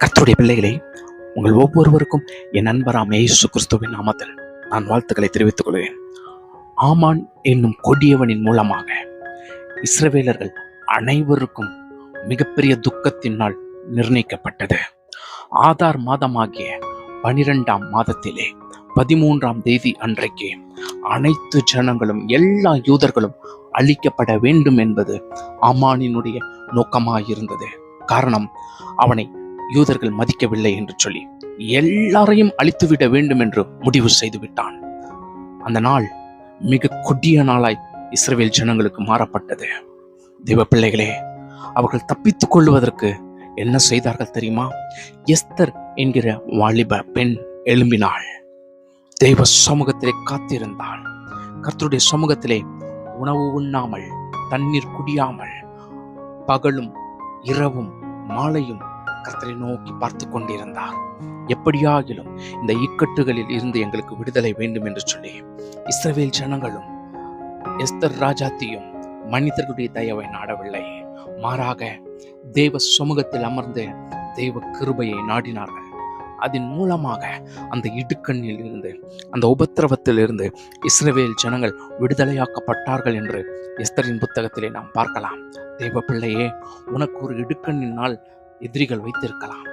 கர்த்தருடைய பிள்ளைகளே உங்கள் ஒவ்வொருவருக்கும் என் நண்பராம் இயேசு கிறிஸ்துவின் நாமத்தில் நான் வாழ்த்துக்களை தெரிவித்துக் கொள்கிறேன். ஆமான் என்னும் கொடியவனின் மூலமாக இஸ்ரவேலர்கள் அனைவருக்கும் மிகப்பெரிய துக்கத்தினால் நிர்ணயிக்கப்பட்டது. ஆதார் மாதமாகிய பனிரெண்டாம் மாதத்திலே பதிமூன்றாம் தேதி அன்றைக்கு அனைத்து ஜனங்களும் எல்லா யூதர்களும் அழிக்கப்பட வேண்டும் என்பது ஆமானினுடைய நோக்கமாயிருந்தது. காரணம் அவனை யூதர்கள் மதிக்கவில்லை என்று சொல்லி எல்லாரையும் அழித்துவிட வேண்டும் என்று முடிவு செய்து விட்டான் அந்த நாள் மிக கொடிய நாளாய் இஸ்ரேல் ஜனங்களுக்கு மாறப்பட்டது. தெய்வ பிள்ளைகளே அவர்கள் தப்பித்துக் கொள்வதற்கு என்ன செய்தார்கள் தெரியுமா? எஸ்தர் என்கிற வாலிப பெண் எழும்பினாள். தெய்வ சமூகத்திலே காத்திருந்தாள். கர்த்தருடைய சமூகத்திலே உணவு உண்ணாமல் தண்ணீர் குடியாமல் பகலும் இரவும் மாலையும் கர்த்தரை நோக்கி பார்த்து கொண்டிருந்தார். எப்படியாகிலும் இந்த இக்கட்டுகளில் இருந்து எங்களுக்கு விடுதலை வேண்டும் என்று சொல்லி இஸ்ரவேல் ஜனங்களும் எஸ்தர் ராஜாத்தியும் மனிதர்களுடைய தயவை நாடவில்லை. மாறாக தேவ சமூகத்தில் அமர்ந்து தேவ கிருபையை நாடினார்கள். அதன் மூலமாக அந்த இடுக்கண்ணில் இருந்து அந்த உபத்திரவத்தில் இருந்து இஸ்ரேவேல் ஜனங்கள் விடுதலையாக்கப்பட்டார்கள் என்று எஸ்தரின் புத்தகத்திலே நாம் பார்க்கலாம். தேவ பிள்ளையே உனக்கு ஒரு இடுக்கண்ணின் நாள் எதிரிகள் வைத்திருக்கலாம்.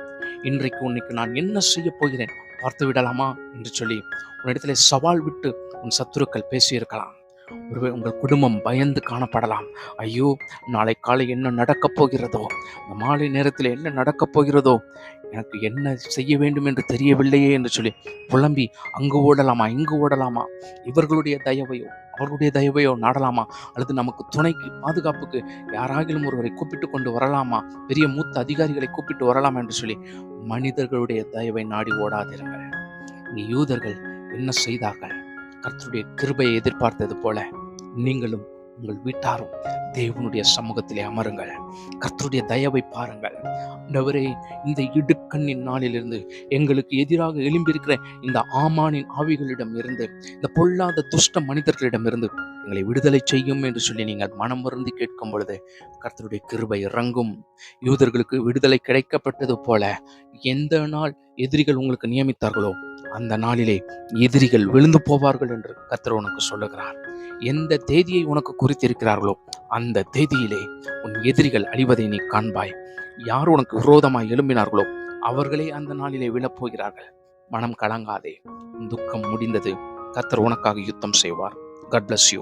இன்றைக்கு உன்னைக்கு நான் என்ன செய்ய போகிறேன்? பார்த்து விடலாமா என்று சொல்லி உன்னிடத்திலே சவால் விட்டு உன் சத்துருக்கள் பேசியிருக்கலாம். ஒருவே உங்கள் குடும்பம் பயந்து காணப்படலாம். ஐயோ நாளை காலை என்ன நடக்கப் போகிறதோ? இந்த மாலை நேரத்தில் என்ன நடக்கப் போகிறதோ? எனக்கு என்ன செய்ய வேண்டும் என்று தெரியவில்லையே என்று சொல்லி புலம்பி அங்கு ஓடலாமா? இங்கு ஓடலாமா? இவர்களுடைய தயவையோ அவர்களுடைய தயவையோ நாடலாமா? அல்லது நமக்கு துணைக்கு பாதுகாப்புக்கு யாராகிலும் ஒருவரை கூப்பிட்டு கொண்டு வரலாமா? பெரிய மூத்த அதிகாரிகளை கூப்பிட்டு வரலாமா என்று சொல்லி மனிதர்களுடைய தயவை நாடி ஓடாதிருங்கள். இங்கே யூதர்கள் என்ன செய்தார்கள்? கர்த்தருடைய கிருபையை எதிர்பார்த்தது போல நீங்களும் உங்கள் வீட்டாரும் தேவனுடைய சமூகத்திலே அமருங்கள். கர்த்தருடைய தயவை பாருங்கள். ஆண்டவரே இந்த இடுக்கண்ணின் நாளிலிருந்து எங்களுக்கு எதிராக எழும்பியிருக்கிற இந்த ஆமானின் ஆவிகளிடம் இருந்து இந்த பொல்லாத துஷ்ட மனிதர்களிடம் இருந்து எங்களை விடுதலை செய்யும் என்று சொல்லி நீங்கள் மனம் மருந்து கேட்கும் பொழுது கர்த்தருடைய கிருபை இறங்கும். யூதர்களுக்கு விடுதலை கிடைக்கப்பட்டது போல எந்த நாள் எதிரிகள் உங்களுக்கு நியமித்தார்களோ அந்த நாளிலே எதிரிகள் விழுந்து போவார்கள் என்று கர்த்தர் உனக்கு சொல்லுகிறார். எந்த தேதியை உனக்கு குறித்திருக்கிறார்களோ அந்த தேதியிலே உன் எதிரிகள் அழிவதை நீ காண்பாய். யார் உனக்கு விரோதமாய் எழும்பினார்களோ அவர்களே அந்த நாளிலே விழப்போகிறார்கள். மனம் கலங்காதே. துக்கம் முடிந்தது கத்தர் உனக்காக யுத்தம் செய்வார். God bless you